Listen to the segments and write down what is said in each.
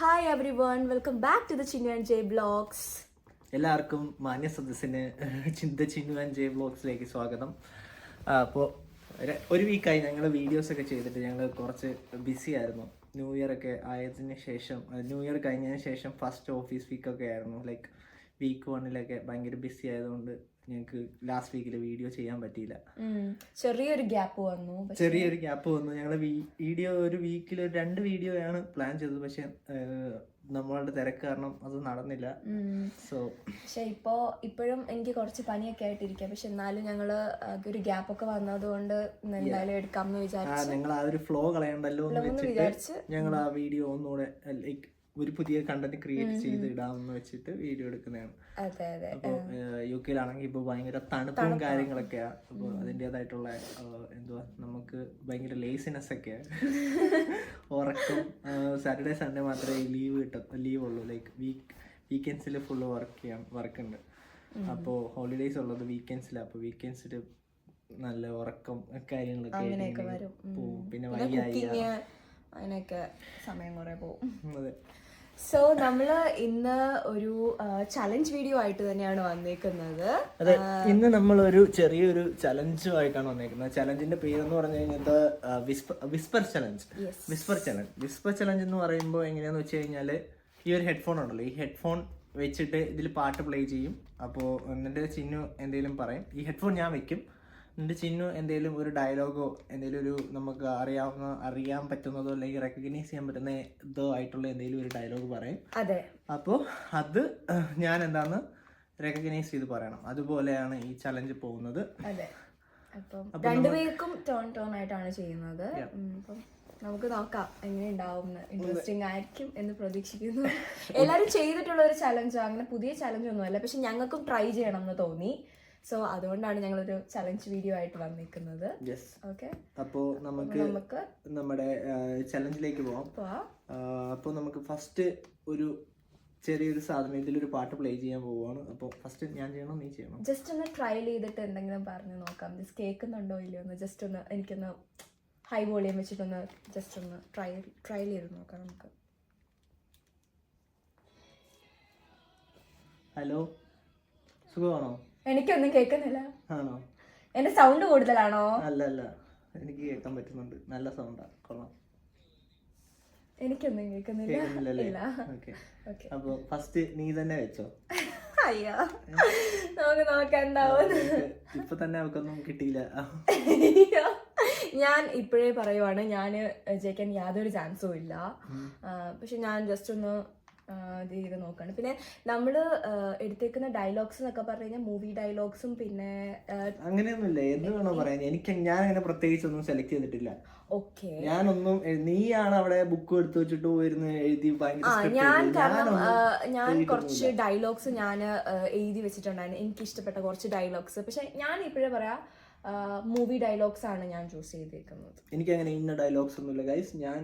Hi everyone welcome back to the Chinnu and J blogs എല്ലാവർക്കും മാന്യ സദസ്സിന് ചിന്ത ചിന്നു ആൻഡ് ജെ ബ്ലോഗ്സിലേക്ക് സ്വാഗതം. അപ്പോൾ ഒരു വീക്കായി ഞങ്ങൾ വീഡിയോസ് ഒക്കെ ചെയ്തിട്ട് ഞങ്ങൾ കുറച്ച് ബിസി ആയിരുന്നു. ന്യൂ ഇയർ ഒക്കെ ആയതിന് ശേഷം ന്യൂ ഇയർ കഴിഞ്ഞതിന് ശേഷം ഫസ്റ്റ് ഓഫീസ് വീക്കൊക്കെ ആയിരുന്നു. ലൈക്ക് വീക്ക് വണ്ണിലൊക്കെ ഭയങ്കര ബിസി ആയതുകൊണ്ട് ഞങ്ങൾക്ക് ലാസ്റ്റ് വീക്കിൽ വീഡിയോ ചെയ്യാൻ പറ്റിയില്ല. ചെറിയൊരു ഗ്യാപ്പ് വന്നു. ചെറിയൊരു ഗ്യാപ്പ് വന്നു. ഞങ്ങൾ വീഡിയോ ഒരു വീക്കിൽ രണ്ട് വീഡിയോ ആണ് പ്ലാൻ ചെയ്തത്. പക്ഷെ നമ്മളുടെ തിരക്ക് കാരണം അത് നടന്നില്ല. സോ പക്ഷെ ഇപ്പോ ഇപ്പോഴും എനിക്ക് കുറച്ച് പനിയൊക്കെ ആയിട്ടിരിക്കാം. പക്ഷെ എന്നാലും ഞങ്ങൾ ഒരു ഗ്യാപ്പ് ഒക്കെ വന്നതുകൊണ്ട് എന്തായാലും എടുക്കാമെന്ന് എന്ന് വിചാരിച്ചു ഞങ്ങൾ ആ ഒരു ഫ്ലോ കളയണ്ടല്ലോ എന്ന് വിചാരിച്ച് ഞങ്ങൾ ആ വീഡിയോ ഒന്നുകൂടെ ലൈക്ക് ഒരു പുതിയ കണ്ടന്റ് ക്രിയേറ്റ് ചെയ്ത് ഇടാമെന്ന് വെച്ചിട്ട് വീഡിയോ എടുക്കുന്നതാണ്. അപ്പോൾ യു കെയിലാണെങ്കിൽ ഇപ്പോൾ ഭയങ്കര തണുപ്പും കാര്യങ്ങളൊക്കെയാണ് അപ്പോൾ അതിന്റെതായിട്ടുള്ള എന്തുവാ നമുക്ക് ഭയങ്കര ലേസിനെസ് ഒക്കെ. ഉറക്കം സാറ്റർഡേ സൺഡേ മാത്രമേ ലീവ് കിട്ടും ലീവ് ഉള്ളൂ. ലൈക്ക് വീക്ക് വീക്കെൻഡ്സിൽ ഫുള്ള് വർക്ക് ചെയ്യാം വർക്ക് ഉണ്ട്. അപ്പോ ഹോളിഡേയ്സ് ഉള്ളത് വീക്കെൻഡ്സിലാണ് അപ്പോൾ വീക്കെൻഡ്സിൽ നല്ല ഉറക്കം കാര്യങ്ങളൊക്കെ പോവും. പിന്നെ വൈകി അതിനൊക്കെ അങ്ങനെയൊക്കെ സമയം കുറെ പോകും അതെ. സോ നമ്മൾ ഇന്ന് ഒരു ചലഞ്ച് വീഡിയോ ആയിട്ട് തന്നെയാണ് വന്നേക്കുന്നത്. അതെ ഇന്ന് നമ്മൾ ഒരു ചെറിയൊരു ചലഞ്ചുമായിട്ടാണ് വന്നേക്കുന്നത്. ചലഞ്ചിന്റെ പേരെന്ന് പറഞ്ഞു കഴിഞ്ഞാൽ whisper challenge. Whisper challenge whisper challenge എന്ന് പറയുമ്പോൾ എങ്ങനെയാന്ന് വെച്ച് കഴിഞ്ഞാൽ ഈ ഒരു ഹെഡ്ഫോൺ ഉണ്ടല്ലോ. ഈ ഹെഡ്ഫോൺ വെച്ചിട്ട് ഇതിൽ പാട്ട് പ്ലേ ചെയ്യും. അപ്പോൾ എന്നിട്ട് ചിഹ്നം എന്തെങ്കിലും പറയും. ഈ ഹെഡ്ഫോൺ ഞാൻ വെക്കും. എന്നിട്ട് ചിന്നു എന്തെങ്കിലും ഒരു ഡയലോഗോ എന്തെങ്കിലും ഒരു നമുക്ക് അറിയാവുന്ന അറിയാൻ പറ്റുന്നതോ അല്ലെങ്കിൽ റെക്കഗ്നൈസ് ചെയ്യാൻ പറ്റുന്ന ഇതോ ആയിട്ടുള്ള എന്തെങ്കിലും ഒരു ഡയലോഗ് പറയും. അതെ. അപ്പോൾ അത് ഞാൻ എന്താന്ന് റെക്കഗ്നൈസ് ചെയ്ത് പറയണം. അതുപോലെയാണ് ഈ ചലഞ്ച് പോകുന്നത്. അതെ. അപ്പം രണ്ടുപേർക്കും ടോൺ ടോൺ ആയിട്ടാണ് ചെയ്യുന്നത്. അപ്പം നമുക്ക് നോക്കാം എങ്ങനെ ഉണ്ടാവും ഇൻട്രസ്റ്റിംഗ് ആയിരിക്കും എന്ന് പ്രതീക്ഷിക്കുന്നു. എല്ലാരും ചെയ്തിട്ടുള്ള ഒരു ചലഞ്ച് അങ്ങനെ പുതിയ ചലഞ്ച് ഒന്നുമല്ല. പക്ഷെ ഞങ്ങൾക്കും ട്രൈ ചെയ്യണം എന്ന് തോന്നി. സോ അതുകൊണ്ടാണ് ഒരു ചലഞ്ച് വീഡിയോ ആയിട്ട് വന്നിരിക്കുന്നത്. അപ്പോ ഓക്കെ അപ്പോൾ നമുക്ക് നമുക്ക് നമ്മുടെ ചലഞ്ചിലേക്ക് പോവാം. അപ്പോൾ നമുക്ക് ഫസ്റ്റ് ഒരു ചെറിയൊരു സാധനം ഇതിലൊരു പാട്ട് പ്ലേ ചെയ്യാൻ പോവാണ്. അപ്പോൾ ഫസ്റ്റ് ഞാൻ ചെയ്യണോ നീ ചെയ്യണം? ജസ്റ്റ് ഒന്ന് ട്രയൽ ചെയ്തിട്ട് എന്തെങ്കിലും പറഞ്ഞു നോക്കാം. ജസ്റ്റ് കേൾക്കുന്നുണ്ടോ ഇല്ലയോ എന്ന് ജസ്റ്റ് ഒന്ന് എനിക്കൊന്ന് ഹൈ വോളിയം വെച്ചിട്ടൊന്ന് ജസ്റ്റ് ഒന്ന് ട്രയൽ ട്രയൽ ചെയ്ത് നോക്കാം നമുക്ക്. ഹലോ സുഖമാണോ? എനിക്കൊന്നും കേൾക്കുന്നില്ല. ആണോ? എന്റെ സൗണ്ട് കൂടുതലാണോ? അല്ല അല്ല എനിക്ക് കേൾക്കാൻ പറ്റുന്നുണ്ട്. നല്ല സൗണ്ടാ കൊള്ളാം. എനിക്കൊന്നും കേൾക്കുന്നില്ല. അപ്പൊ ഫസ്റ്റ് നീ തന്നെ വെച്ചോ. അയ്യോ. നമുക്ക് നോക്കാം എന്താവും ഇപ്പൊ തന്നെ അവൾക്കൊന്നും കിട്ടിയില്ല. ഞാൻ ഇപ്പോഴേ പറയുവാണ് ഞാൻ ജയിക്കാൻ യാതൊരു ചാൻസും ഇല്ല. പക്ഷെ ഞാൻ ജസ്റ്റ് ഒന്ന് ഇത് ചെയ്ത് നോക്കുകയാണ് പിന്നെ നമ്മൾ എടുത്തേക്കുന്ന ഡയലോഗ്സ് എന്നൊക്കെ പറഞ്ഞു കഴിഞ്ഞാൽ മൂവി ഡയലോഗ്സും പിന്നെ അങ്ങനെയൊന്നുമില്ല. എന്ത് വേണോ പറയാൻ. എനിക്ക് ഞാൻ അങ്ങനെ പ്രത്യേകിച്ച് ഒന്നും സെലക്ട് ചെയ്തിട്ടില്ല. ഓക്കെ ഞാനൊന്നും നീയാണ് അവിടെ ബുക്ക് എടുത്തു വെച്ചിട്ട് പോയിരുന്ന് എഴുതി ഞാൻ കാരണം ഞാൻ കുറച്ച് ഡയലോഗ്സ് ഞാൻ എഴുതി വെച്ചിട്ടുണ്ടായിരുന്നു. എനിക്ക് ഇഷ്ടപ്പെട്ട കുറച്ച് ഡയലോഗ്സ് പക്ഷെ ഞാൻ ഇപ്പോഴേ പറയാ മൂവി ഡയലോഗ്സ് ആണ് ഞാൻ ചൂസ് ചെയ്തേക്കുന്നത്. എനിക്ക് അങ്ങനെ ഇന്ന ഡയലോഗ്സ് ഒന്നുമില്ല ഗൈസ് ഞാൻ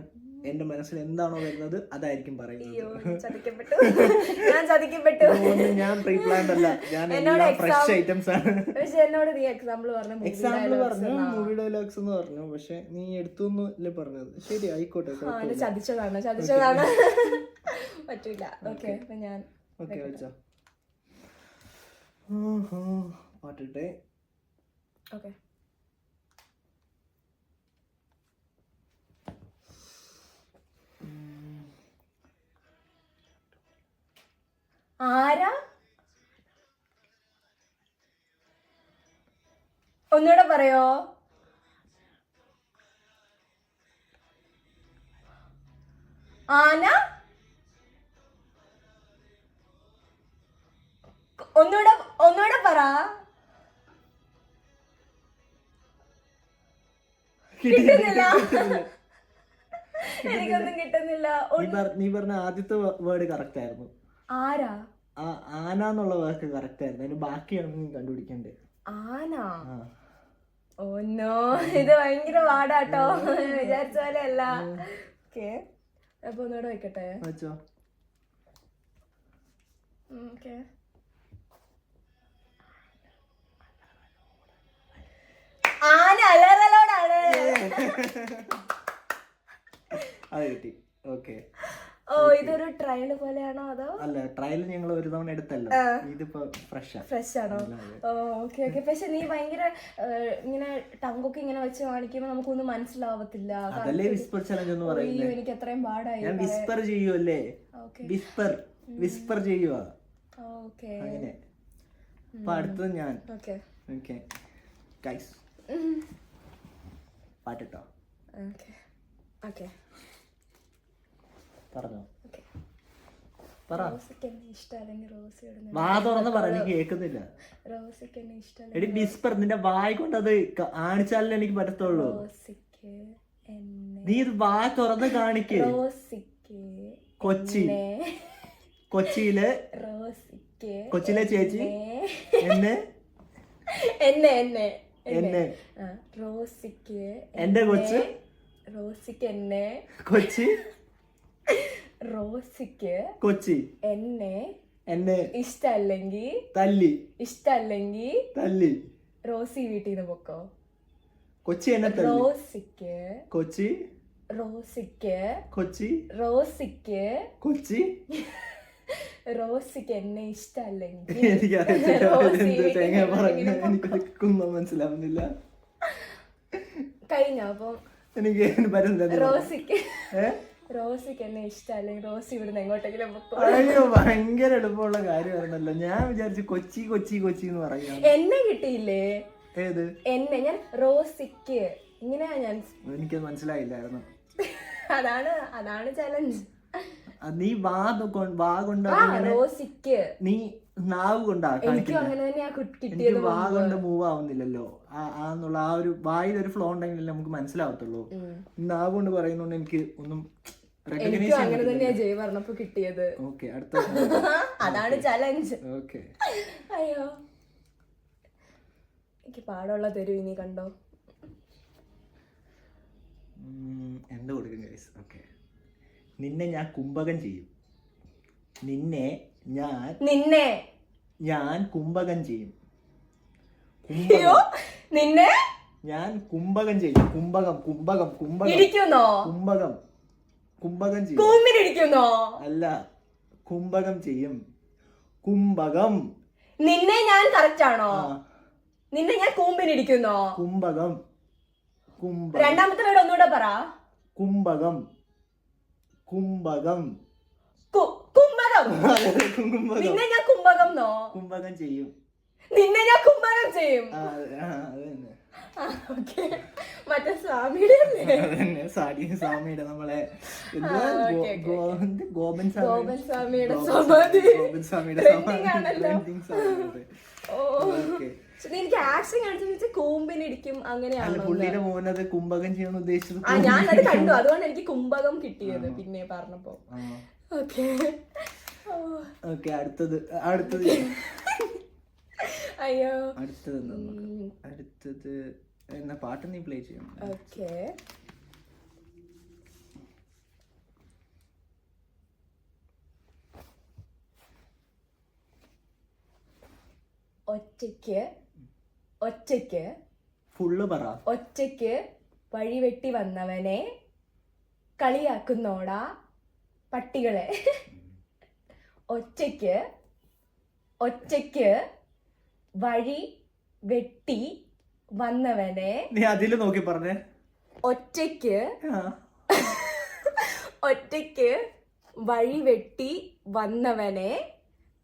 എന്റെ മനസ്സിൽ എന്താണോ വരുന്നത് അതായിരിക്കും പറയുന്നത്. ഞാൻ പ്രീ പ്ലാൻഡ് അല്ല. ഞാൻ ഫ്രഷ് ഐറ്റംസ് ആണ്. പക്ഷെ എന്നോട് നീ എക്സാമ്പിൾ പറഞ്ഞ എക്സാമ്പിൾ പറഞ്ഞു മൂവി ഡയലോഗ്സ് എന്ന് പറഞ്ഞു. പക്ഷെ നീ എടുത്തു അല്ലേ പറഞ്ഞത്? ശരി ആയിക്കോട്ടെ ചതിച്ചതാണ് ചതിച്ചതാണ്. പറ്റൂല. ഓക്കെ അപ്പൊ ഞാൻ ഓക്കെ പാട്ടിട്ടെ. ഓക്കെ ആരാ? ഒന്നുകൂടെ പറയോ? ആന? ഒന്നുകൂടെ ഒന്നുകൂടെ പറ. കിട്ടുന്നില്ല. എനിക്കൊന്നും കിട്ടുന്നില്ല. നീ പറ- നീ പറഞ്ഞ ആദ്യത്തെ വേർഡ് കറക്റ്റ് ആയിരുന്നു. ആരാ? ആ ആന എന്നുള്ള വാക്ക് കറക്റ്റ് ആയിരുന്നു. അതിന് ബാക്കിയാണ് നീ കണ്ടുപിടിക്കണ്ടേ ആന? ആ. Oh no. ഇത് ഭയങ്കര പാടാട്ടോ വിചാരിച്ച പോലെ അല്ല ഓക്കെ. അപ്പൊ ഒന്നുകൂടെ വെക്കട്ടെ? വെച്ചോ. ഓക്കെ. ആന അലറലോടാണ് അത്. കിട്ടി. ഓക്കെ. ഓ ഇതൊരു ട്രയൽ പോലെയാണോ അതോ? അല്ല ട്രയൽ ഞങ്ങൾ ഒരു തവണ എടുത്തല്ലോ. ഇതിപ്പോ ഫ്രഷാ ഫ്രഷ് ആണോ ഓക്കെ ഓക്കെ. പക്ഷെ നീ ഭയങ്കര ഇങ്ങനെ ടങ്കൊക്കെ ഇങ്ങനെ വെച്ച് കാണിക്കുമ്പോ നമുക്കൊന്നും മനസ്സിലാവത്തില്ല. അതല്ലേ വിസ്പർ ചലഞ്ച് എന്ന് പറയുന്നത് എനിക്ക് അത്രയും പാടായി ഞാൻ വിസ്പർ ചെയ്യുമല്ലേ വിസ്പർ വിസ്പർ ചെയ്യുക ഓക്കെ. അങ്ങനെ. അപ്പൊ അടുത്തത് ഞാൻ. ഓക്കെ. ഓക്കെ. ഗൈസ് പാട്ടിട്ടോ? ഓക്കെ. പറഞ്ഞോ. എടി വിസ്പർ നിന്റെ വായ കൊണ്ട് അത് കാണിച്ചാലേ എനിക്ക് പറ്റത്തുള്ളൂ? നീ ഇത് വാ തുറന്ന് കാണിക്ക്. കൊച്ചി. കൊച്ചിയിലെ കൊച്ചിയിലെ ചേച്ചി. എന്നെ? എന്നെ എന്നെ. എന്നെ റോസിക്ക് എന്റെ കൊച്ച്? റോസിക്ക് എന്നെ. കൊച്ചി? റോസിക്ക് കൊച്ചി. എന്നെ. എന്നെ. ഇഷ്ടല്ലെങ്കിൽ തല്ലി. ഇഷ്ടല്ലെങ്കിൽ തല്ലി. റോസി വീട്ടിൽ നിന്ന് പൊക്കോ? കൊച്ചി എന്നെ റോസിക്ക് കൊച്ചി. റോസിക്ക് കൊച്ചി. റോസിക്ക് കൊച്ചി. റോസിക്ക് എന്നെ ഇങ്ങനെ എനിക്കൊന്നും മനസ്സിലാവുന്നില്ല. കഴിഞ്ഞോ അപ്പം? എനിക്ക് റോസിക്ക് റോസിക്ക് എന്നെ ഇഷ്ടമല്ലെങ്കിൽ റോസി ഇവിടുന്ന് എങ്ങോട്ടെങ്കിലും അയ്യോ ഭയങ്കര എളുപ്പമുള്ള കാര്യമായിരുന്നല്ലോ. ഞാൻ വിചാരിച്ചു കൊച്ചി കൊച്ചി കൊച്ചി എന്ന് പറയാം എന്നെ കിട്ടിയില്ലേ? ഏത്? എന്നെ ഞാൻ റോസിക്ക്. ഇങ്ങനെയാ ഞാൻ എനിക്കത് മനസ്സിലായില്ലായിരുന്നു. അതാണ് അതാണ് ചലഞ്ച് നീ വാ വാ കൊണ്ട് റോസിക്ക്. നീ നാവ് കൊണ്ടാ എനിക്കും വാ കൊണ്ട് മൂവ് ആവുന്നില്ലല്ലോ. ആന്നുള്ള ആ ഒരു വായിൽ ഒരു ഫ്ലോ ഉണ്ടെങ്കിലല്ലേ നമുക്ക് മനസ്സിലാവത്തുള്ളൂ. നാവ് കൊണ്ട് പറയുന്നോണ്ട് എനിക്ക് ഒന്നും എനിക്കും അങ്ങനെ തന്നെയാ ജയ് പറഞ്ഞപ്പോ കിട്ടിയത്. അടുത്ത അതാണ് ചലഞ്ച് അയ്യോ. എനിക്ക് പാടുള്ള തരൂ ഇനി കണ്ടോ? എന്ത് കൊടുക്കും ഓക്കെ നിന്നെ ഞാൻ കുംഭകം ചെയ്യും. നിന്നെ ഞാൻ നിന്നെ. ഞാൻ കുംഭകം ചെയ്യും. അയ്യോ നിന്നെ? ഞാൻ കുംഭകം ചെയ്യും. കുംഭകം കുംഭകം കുംഭകം. ഇടിക്കുന്നോ? കുംഭകം. കുംഭകം ചെയ്യും. അല്ല കുംഭകം ചെയ്യും. കുംഭകം. നിന്നെ ഞാൻ കറക്റ്റ് ആണോ ആ. നിന്നെ ഞാൻ കൂമ്പിനിരിക്കുന്നോ കുംഭകം. കുംഭ രണ്ടാമത്തെ വേർഡ് ഒന്നുകൂടെ പറ. കുംഭകം. കുംഭകം കു- കുംഭകം കുംഭകം നിന്നെ ഞാൻ കുംഭകം നോ കുംഭകം ചെയ്യും നിന്നെ ഞാൻ കുംഭകം ചെയ്യും ആ, ആ, അത് തന്നെ ഓക്കെ മറ്റേ സ്വാമിയുടെ അല്ലേ അത് തന്നെ സ്വാമിയുടെ നമ്മളെ എന്തുവാ? ആ, ഗോ- ഓക്കേ, ഓക്കേ. ഗോ- എന്ത്? ഗോപൻ സ്വാമി ഗോപൻ സ്വാമിയുടെ ഗോപൻ സമാധി ഗോപൻ സ്വാമിയുടെ Trending സമാധി. ആണല്ലോ. Trending സ്വാമിയുടെ. ഓ ഓക്കേ. എനിക്ക് ആക്ഷൻ കാണിച്ചു അങ്ങനെയാണോ പുള്ളിയുടെ മോനത് കുംഭകം ചെയ്യാൻ ഉദ്ദേശിച്ചത് ആ ഞാൻ അത് കണ്ടു. അതുകൊണ്ട് എനിക്ക് കുംഭകം കിട്ടിയത് പിന്നെ പറഞ്ഞപ്പോ. ഓക്കെ. ഓക്കെ അടുത്തത് അടുത്തത്. അയ്യോ. അടുത്തത് നമുക്ക്? അടുത്തത് എന്നാ പാട്ട് നീ പ്ലേ ചെയ്യണം ഓക്കെ. ഒറ്റയ്ക്ക് ഒറ്റയ്ക്ക് ഫുള്ള് പറ. ഒറ്റയ്ക്ക് വഴിവെട്ടി വന്നവനെ കളിയാക്കുന്നോടാ പട്ടികളെ. ഒറ്റയ്ക്ക് ഒറ്റയ്ക്ക് വഴി വെട്ടി വന്നവനെ നീ അതിൽ നോക്കി പറഞ്ഞേ. ഒറ്റയ്ക്ക് ഒറ്റയ്ക്ക് വഴി വെട്ടി വന്നവനെ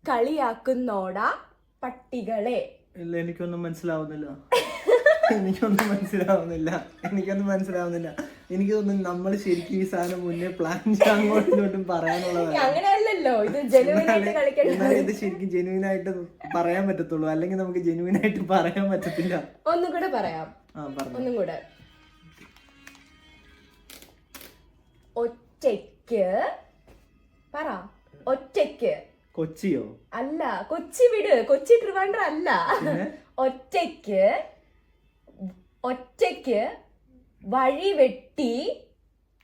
കളിയാക്കുന്നോടാ പട്ടികളെ. ഇല്ല എനിക്കൊന്നും മനസ്സിലാവുന്നില്ല. എനിക്കൊന്നും മനസ്സിലാവുന്നില്ല. എനിക്കൊന്നും മനസ്സിലാവുന്നില്ല. എനിക്ക് തോന്നുന്നു നമ്മൾ ശരിക്കും ഈ സാധനം മുന്നേ പ്ലാൻ ചെയ്യാൻ അങ്ങോട്ടും ഇങ്ങോട്ടും പറയാനുള്ളതാണ് ഇത് ശരിക്കും ജെനുവിൻ ആയിട്ട് പറയാൻ പറ്റത്തുള്ളൂ. അല്ലെങ്കിൽ നമുക്ക് ജെനുവിൻ ആയിട്ട് പറയാൻ പറ്റത്തില്ല. ഒന്നും കൂടെ പറയാം. ഒന്നും കൂടെ. ഒറ്റയ്ക്ക് പറ. ഒറ്റയ്ക്ക്. കൊച്ചിയോ? അല്ല കൊച്ചി വിട്. കൊച്ചി ട്രിവാൻഡ്രം അല്ല? ഒറ്റയ്ക്ക് ഒറ്റയ്ക്ക് വഴി വെട്ടി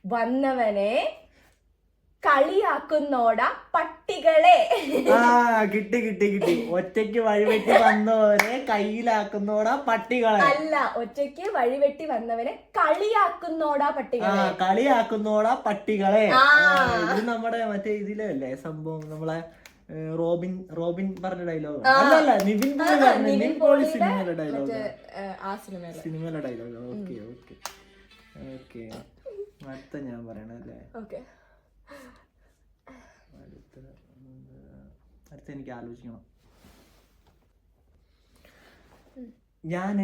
വന്നവനെ കളിയാക്കുന്നോട പട്ടികളെ. ആ കിട്ടി കിട്ടി കിട്ടി. ഒറ്റയ്ക്ക് വഴിവെട്ടി വന്നവരെ കയ്യിലാക്കുന്നോടാ പട്ടികളെ. അല്ല ഒറ്റയ്ക്ക് വഴിവെട്ടി വന്നവനെ കളിയാക്കുന്നോടാ ആ പട്ടികളെ. കളിയാക്കുന്നോടാ പട്ടികളെ ഇത് നമ്മുടെ മറ്റേ ഇതിലല്ലേ സംഭവം? നമ്മളെ റോബിൻ റോബിൻ പറഞ്ഞ ഡയലോഗ് അല്ലല്ല നിവിൻ പോളി പറഞ്ഞ നിവിൻ പോളി സിനിമയിലെ ഡയലോഗ് സിനിമയിൽ ഡയലോഗ് ഓക്കെ ഓക്കെ. ഓക്കെ. അടുത്ത ഞാൻ ഓക്കെ. അടുത്ത അടുത്ത എനിക്ക് ആലോചിക്കണം. ഞാൻ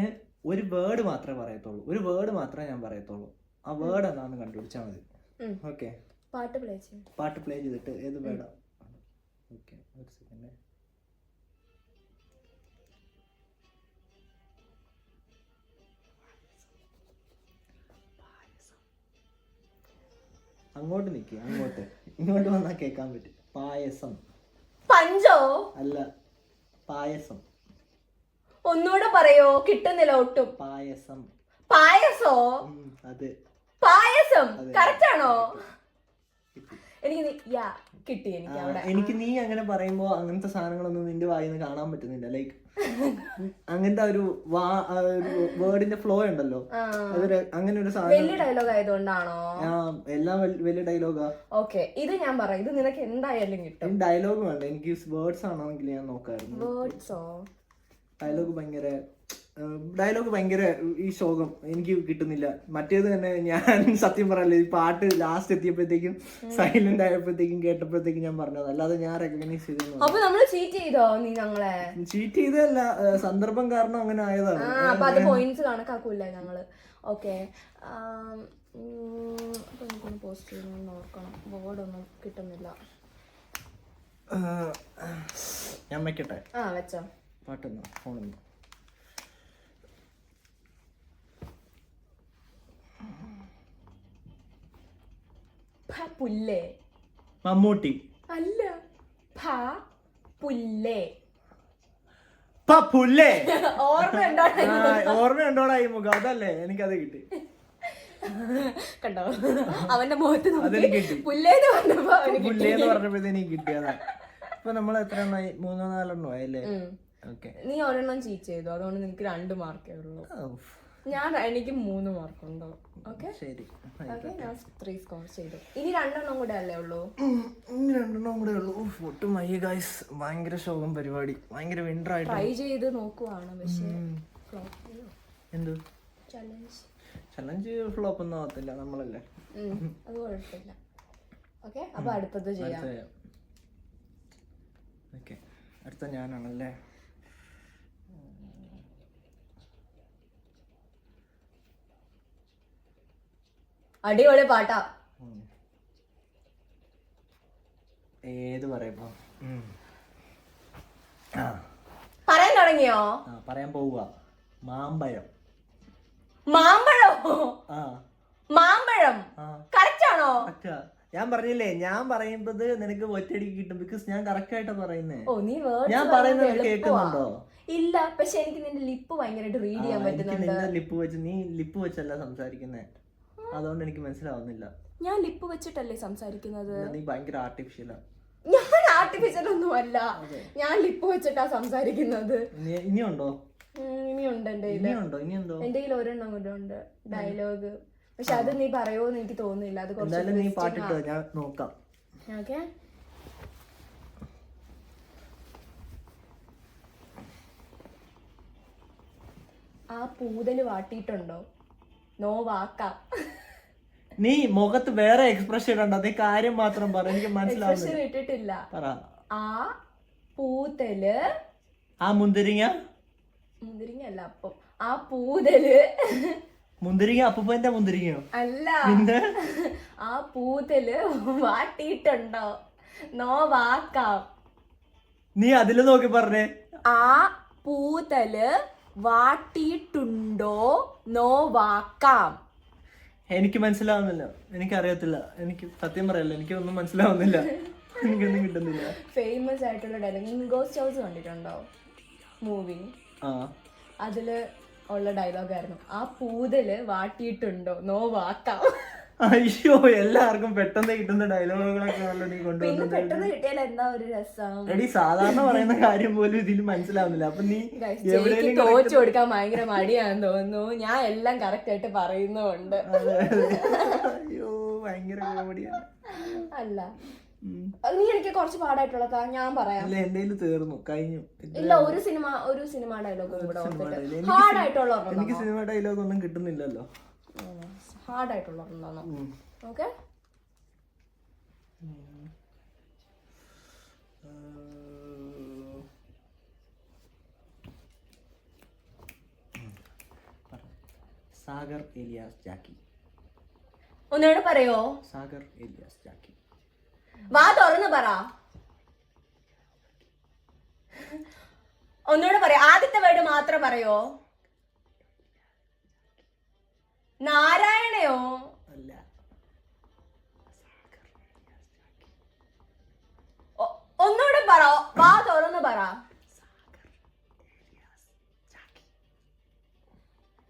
ഒരു വേർഡ് മാത്രമേ പറയത്തുള്ളൂ. ഒരു വേർഡ് മാത്രമേ ഞാൻ പറയത്തുള്ളൂ. ആ വേർഡ് എന്താണെന്ന് കണ്ടുപിടിച്ചാൽ മതി. ഓക്കെ. പാട്ട് പ്ലേ പാട്ട് പ്ലേ ചെയ്തിട്ട് ഏത് വേർഡാ ഓക്കെ ഒരു സെക്കൻഡ് അങ്ങോട്ട് നിൽക്കുക അങ്ങോട്ട്. ഇങ്ങോട്ട് വന്നാൽ കേൾക്കാൻ പറ്റും. പായസം. പഞ്ചോ? അല്ല പായസം. ഒന്നുകൂടെ പറയോ? കിട്ടുന്നില്ല ഒട്ടും. പായസം. പായസോ? അതെ. പായസം? അതെ. കറക്റ്റ് ആണോ? എനിക്ക് യാ. കിട്ടി എനിക്ക് അവിടെ. എനിക്ക് നീ അങ്ങനെ പറയുമ്പോ അങ്ങനത്തെ സാധനങ്ങളൊന്നും നിന്റെ വായിൽ നിന്ന് കാണാൻ പറ്റുന്നില്ല. ലൈക്ക് അങ്ങനത്തെ ഒരു വാ ഒരു വേർഡിന്റെ ഫ്ലോ ഉണ്ടല്ലോ. അതൊരു അങ്ങനെ ഒരു സാധനം വലിയ ഡയലോഗ് ആയതുകൊണ്ടാണോ? എല്ലാം വലിയ ഡയലോഗാ ഓക്കെ ഇത് ഞാൻ പറയാം. ഇത് നിനക്ക് എന്തായാലും കിട്ടും. ഡയലോഗ് വേണ്ട. എനിക്ക് വേർഡ്സ് ആണെങ്കിൽ ഞാൻ നോക്കായിരുന്നു. വേർഡ്സോ ഡയലോഗ് ഭയങ്കര ഡയലോഗ് ഭയങ്കര ഈ ശോകം എനിക്ക് കിട്ടുന്നില്ല. മറ്റേത് തന്നെ ഞാൻ സത്യം പറയല്ലേ ഈ പാട്ട് ലാസ്റ്റ് എത്തിയപ്പോഴത്തേക്കും സൈലന്റ് ആയപ്പോഴത്തേക്കും കേട്ടപ്പോഴത്തേക്കും ഞാൻ പറഞ്ഞത്. അല്ലാതെ ഞാൻ റെക്കഗ്നൈസ് ചെയ്തു അപ്പൊ നമ്മൾ ചീറ്റ് ചെയ്തോ നീ ഞങ്ങളെ? ചീറ്റ് ചെയ്തല്ല സന്ദർഭം കാരണം അങ്ങനെ ആയതാണ്. അപ്പൊ അത് പോയിന്റ്സ് കണക്കാക്കൂല ഞങ്ങൾ? ഓക്കെ അപ്പൊ എനിക്കൊന്ന് പോസ്റ്റ് ചെയ്യണമെന്ന് ഓർക്കണം. വേർഡൊന്നും കിട്ടുന്നില്ല. ഞാൻ വെക്കട്ടെ? ആ വെച്ചോ. പാട്ടൊന്നും ഫോണൊന്ന് ഭ പുല്ലേ? മമ്മൂട്ടി. അല്ല. ഭ പുല്ലേ? പ പുല്ലേ? ഓർമ്മയുണ്ടോ ഓർമ്മയുണ്ടോടാ ഈ മുഖം? അതല്ലേ എനിക്കത് കിട്ടി. കണ്ടോ? അവന്റെ മുഖത്ത് പുല്ലേന്ന് പറഞ്ഞപ്പോ പറഞ്ഞപ്പോഴത്തേക്ക് കിട്ടിയതാ ഇപ്പൊ നമ്മൾ എത്ര എണ്ണമായി മൂന്നോ നാലെണ്ണോ ആയല്ലേ. നീ ഒരെണ്ണം ചീറ്റ് ചെയ്തു. അതുകൊണ്ട് നിനക്ക് രണ്ട് മാർക്കേ ഉള്ളൂ. ഞാൻ എനിക്ക് മൂന്ന് മാർക്ക് ഉണ്ടോ ഓക്കെ. ശരി. ഓക്കെ ഞാൻ ത്രീ സ്കോർ ചെയ്തു. ഇനി രണ്ടെണ്ണം കൂടെ അല്ലേ ഉള്ളൂ? ഇനി രണ്ടെണ്ണം കൂടെ ഉള്ളൂ. ഫോട്ടോ ഒട്ടും മയ്യ ഗൈസ് ഭയങ്കര ശോകം പരിപാടി. ഭയങ്കര വിന്റർ ആയിട്ട് ട്രൈ ചെയ്ത് നോക്കുവാണ് പക്ഷേ എന്ത്? ചലഞ്ച് ചലഞ്ച് ഫ്ലോപ്പ് ഒന്നും ആവത്തില്ല നമ്മളല്ലേ? അത് കുഴപ്പമില്ല. ഓക്കെ അപ്പൊ അടുത്തത് ചെയ്യാം. ഓക്കെ അടുത്ത ഞാനാണല്ലേ? അടിപൊളി പാട്ടാ. ഏത് പറയുമ്പോ? പറയാൻ തുടങ്ങിയോ? പറയാൻ പോവുക. മാമ്പഴം. മാമ്പഴം? ആ. മാമ്പഴം? കറക്റ്റാണോ? കറക്റ്റ്. ആണോ അച്ഛാ ഞാൻ പറഞ്ഞില്ലേ ഞാൻ പറയുന്നത് നിനക്ക് ഒറ്റടിക്ക് കിട്ടും. ബിക്കോസ് ഞാൻ കറക്റ്റ് ആയിട്ട് പറയുന്നേ. ഓ നീ വേർഡ്സ് ഞാൻ പറയുന്നത് കേൾക്കുന്നുണ്ടോ ഇല്ല പക്ഷെ എനിക്ക് നിന്റെ ലിപ്പ് ഭയങ്കരമായിട്ട് റീഡ് ചെയ്യാൻ പറ്റുന്നുണ്ട്. നിന്റെ ലിപ്പ് വെച്ച് നീ ലിപ്പ് വെച്ചല്ല സംസാരിക്കുന്നേ. അതുകൊണ്ട് എനിക്ക് മനസ്സിലാവുന്നില്ല. ഞാൻ ലിപ്പ് വെച്ചിട്ടല്ലേ സംസാരിക്കുന്നത്? നീ ഭയങ്കര ആർട്ടിഫിഷ്യലാ ഞാൻ ആർട്ടിഫിഷ്യൽ ഒന്നും അല്ല ഞാൻ ലിപ്പ് വെച്ചിട്ടാ സംസാരിക്കുന്നത്. ഇനിയുണ്ടോ? ഇനിയുണ്ട് എന്റെ എന്റെ കയ്യിൽ ഒരെണ്ണം കൂടെ ഉണ്ട്. ഡയലോഗ് പക്ഷെ അത് നീ പറയുമോന്ന് എനിക്ക് തോന്നുന്നില്ല. അത് കുറച്ച് നീ പാട്ടിട്ടോ ഞാൻ നോക്കാം. ഓക്കെ ആ പൂതൽ വാട്ടിയിട്ടുണ്ടോ? നോ വാക്കാം. നീ മുഖത്ത് വേറെ എക്സ്പ്രഷൻ ഇടണ്ട നീ കാര്യം മാത്രം പറ. എനിക്ക് മനസ്സിലാവുന്നില്ല. പക്ഷെ ഇട്ടിട്ടില്ല. പറ. ആ പൂതൽ ആ മുന്തിരിങ്ങ? മുന്തിരിങ്ങ അല്ല അപ്പം. ആ പൂതൽ മുന്തിരിങ്ങ അപ്പൂപ്പന്റെ മുന്തിരിങ്ങയോ? അല്ല. ആ പൂതൽ വാട്ടിയിട്ടുണ്ടോ? നോ വാക്കാം. നീ അതിൽ നോക്കി പറഞ്ഞേ. ആ പൂതൽ വാട്ടിയിട്ടുണ്ടോ? നോ വാക്കാം. എനിക്ക് മനസ്സിലാവുന്നില്ല. എനിക്ക് എനിക്കറിയത്തില്ല. എനിക്ക് സത്യം പറയല്ല. എനിക്കൊന്നും മനസ്സിലാവുന്നില്ല. എനിക്കൊന്നും കിട്ടുന്നില്ല. ഫേമസ് ആയിട്ടുള്ള ഡയലോഗ്. ഗോസ്റ്റ് ഹൗസ് കണ്ടിട്ടുണ്ടോ? മൂവി ആ. അതിൽ ഉള്ള ഡയലോഗ് ആയിരുന്നു. ആ പൂതൽ വാട്ടിയിട്ടുണ്ടോ? നോ വാക്കാം. അയ്യോ എല്ലാവർക്കും പെട്ടെന്ന് കിട്ടുന്ന ഡയലോഗുകളൊക്കെ നീ പിന്നെ പെട്ടെന്ന് കിട്ടിയാൽ എന്താ ഒരു രസം? എടി സാധാരണ പറയുന്ന കാര്യം പോലും ഇതിൽ മനസ്സിലാവുന്നില്ല. അപ്പൊ നീ Guys, ജയിക്ക് തോച്ചു കൊടുക്കാൻ ഭയങ്കര മടിയാന്ന് തോന്നുന്നു. ഞാൻ എല്ലാം കറക്റ്റ് ആയിട്ട് പറയുന്നുണ്ട് അതെ, അതെ. അയ്യോ ഭയങ്കര കോമഡിയാണ് അല്ല. അത് നീ എനിക്ക് കുറച്ച് പാടായിട്ടുള്ളതാ ഞാൻ പറയാം. അല്ല എന്റെ കയ്യിൽ തീർന്നു. കഴിഞ്ഞു. ഇല്ല ഒരു സിനിമ ഒരു സിനിമ ഡയലോഗും കൂടെ സിനിമ dialogue. എനിക്ക് ഹാർഡ് ആയിട്ടുള്ള എനിക്ക് സിനിമ ഡയലോഗ് ഒന്നും കിട്ടുന്നില്ലല്ലോ. ഹാർഡ് ഒന്നാണ്. ഓക്കെ? Sagar alias Jackie. ഒന്നുകൂടെ പറയോ? സാഗർ എലിയാസ് ജാക്കി. വാ തുറന്ന് പറ. ഒന്നുകൂടെ പറയോ. ആദ്യത്തെ വേർഡ് മാത്രം പറയോ? നാരായണയോ? അല്ല. ഒന്നുകൂടെ പറ. വാ തുറന്ന് പറ.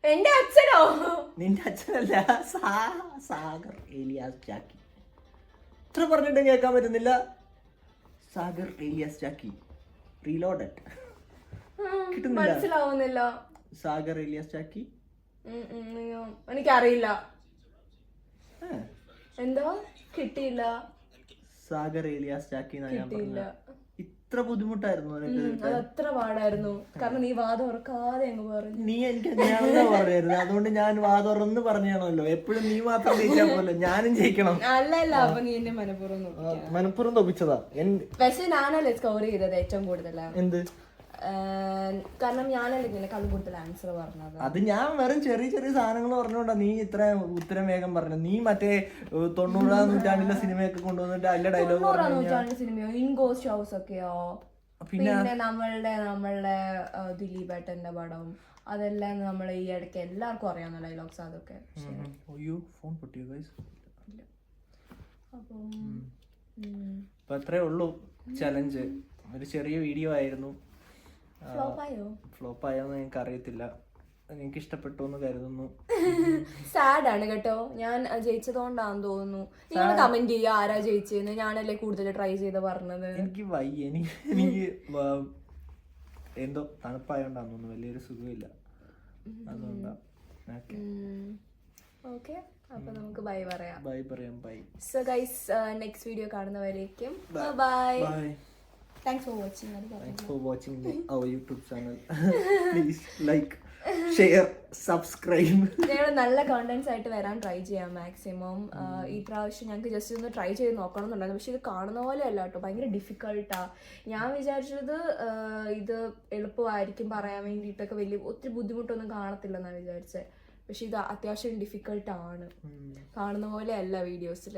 എന്റെ അച്ഛനോ? നിന്റെ അച്ഛനല്ല സാഗർ ഏലിയാസ് ജാക്കി. ഇത്ര പറഞ്ഞിട്ട് കേൾക്കാൻ പറ്റുന്നില്ല. സാഗർ ഏലിയാസ് ജാക്കി. റീലോഡഡ് കിട്ടുന്നില്ല. മനസ്സിലാവുന്നില്ല. സാഗർ ഏലിയാസ് അയ്യോ, എനിക്കറിയില്ല. എന്തോ? കിട്ടിയില്ല. സാഗർ ജാക്കി ഞാൻ ഇത്ര ബുദ്ധിമുട്ടായിരുന്നു അത്ര പാടായിരുന്നു. കാരണം നീ വാദം ഉറക്കാതെ അങ്ങ് പറഞ്ഞു. നീ എനിക്ക് അങ്ങനെയാണല്ലോ പറയായിരുന്നു അതുകൊണ്ട് ഞാൻ വാദം ഉറന്ന് പറഞ്ഞാണല്ലോ എപ്പോഴും നീ മാത്രം ജയിച്ചാൽ പോലെ ഞാനും ജയിക്കണം. അല്ല അല്ല അപ്പൊ നീ എന്നെ മനഃപൂർവം മനഃപൂർവം തൊപ്പിച്ചതാ. പക്ഷെ ഞാനല്ലേ സ്കോർ ചെയ്തത് ഏറ്റവും കൂടുതലാണ്. എന്ത്? കാരണം ഞാനല്ലേ നിനക്കാളും കൂടുതൽ ആൻസർ പറഞ്ഞത്. അത് ഞാൻ വെറും ചെറിയ ചെറിയ സാധനങ്ങൾ പറഞ്ഞോണ്ടാ നീ ഇത്ര ഉത്തരം വേഗം പറഞ്ഞു നീ മറ്റേ തൊണ്ണൂറാം നൂറ്റാണ്ടിലെ സിനിമയൊക്കെ കൊണ്ടുവന്നിട്ട് അതിന്റെ ഡയലോഗ് തൊണ്ണൂറാം സിനിമയോ? ഇൻഗോസ്റ്റ് ഹൗസ് ഒക്കെയോ? പിന്നെ നമ്മളുടെ നമ്മളുടെ ദിലീപ് ഏട്ടന്റെ പടം. അതെല്ലാം നമ്മൾ ഈ ഇടയ്ക്ക് എല്ലാവർക്കും അറിയാവുന്ന ഡയലോഗ്സ് അതൊക്കെ. അയ്യോ ഫോൺ പൊട്ടിയോ ഗൈസ് അപ്പം അത്രേ ഉള്ളൂ ചലഞ്ച് ഒരു ചെറിയ വീഡിയോ ആയിരുന്നു. ഫ്ലോപ്പ് ആയോന്ന് എനിക്ക് അറിയത്തില്ല എനിക്ക് ഇഷ്ടപ്പെട്ടു എന്ന് കരുതുന്നു. സാഡ് ആണ് കേട്ടോ. ഞാൻ ജയിച്ചതുകൊണ്ടാന്ന് തോന്നുന്നു. നിങ്ങൾ കമന്റ് ചെയ്യുക ആരാ ജയിച്ചെന്ന് ഞാനല്ലേ കൂടുതൽ ട്രൈ ചെയ്ത് പറഞ്ഞത്. എനിക്ക് വയ്യ. എനിക്ക് എന്തോ തണുപ്പായോണ്ടാന്ന് തോന്നുന്നു വലിയൊരു സുഖമില്ല അതുകൊണ്ടാ. ഓക്കെ. ഓക്കെ. അപ്പൊ നമുക്ക് ബൈ പറയാം. ബൈ പറയാം. Bye. So guys next video കാണുന്നവരേക്കും. Bye. Bye. Thanks for watching thanks for watching our YouTube channel please like share subscribe ഞങ്ങൾ നല്ല കണ്ടന്റ്സ് ആയിട്ട് വരാൻ ട്രൈ ചെയ്യാം മാക്സിമം ഈ പ്രാവശ്യം ഞങ്ങൾക്ക് ജസ്റ്റ് ഒന്ന് ട്രൈ ചെയ്ത് നോക്കണം എന്നുണ്ടായിരുന്നു പക്ഷെ ഇത് കാണുന്ന പോലെ അല്ല കേട്ടോ ഭയങ്കര ഡിഫിക്കൾട്ടാ ഞാൻ വിചാരിച്ചത് ഇത് എളുപ്പമായിരിക്കും പറയാൻ വേണ്ടിയിട്ടൊക്കെ വലിയ ഒത്തിരി ബുദ്ധിമുട്ടൊന്നും കാണത്തില്ലെന്നാണ് വിചാരിച്ചത് പക്ഷെ ഇത് അത്യാവശ്യം ഡിഫിക്കൾട്ടാണ് കാണുന്ന പോലെ അല്ല വീഡിയോസിൽ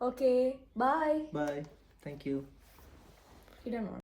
okay bye bye thank you You don't know.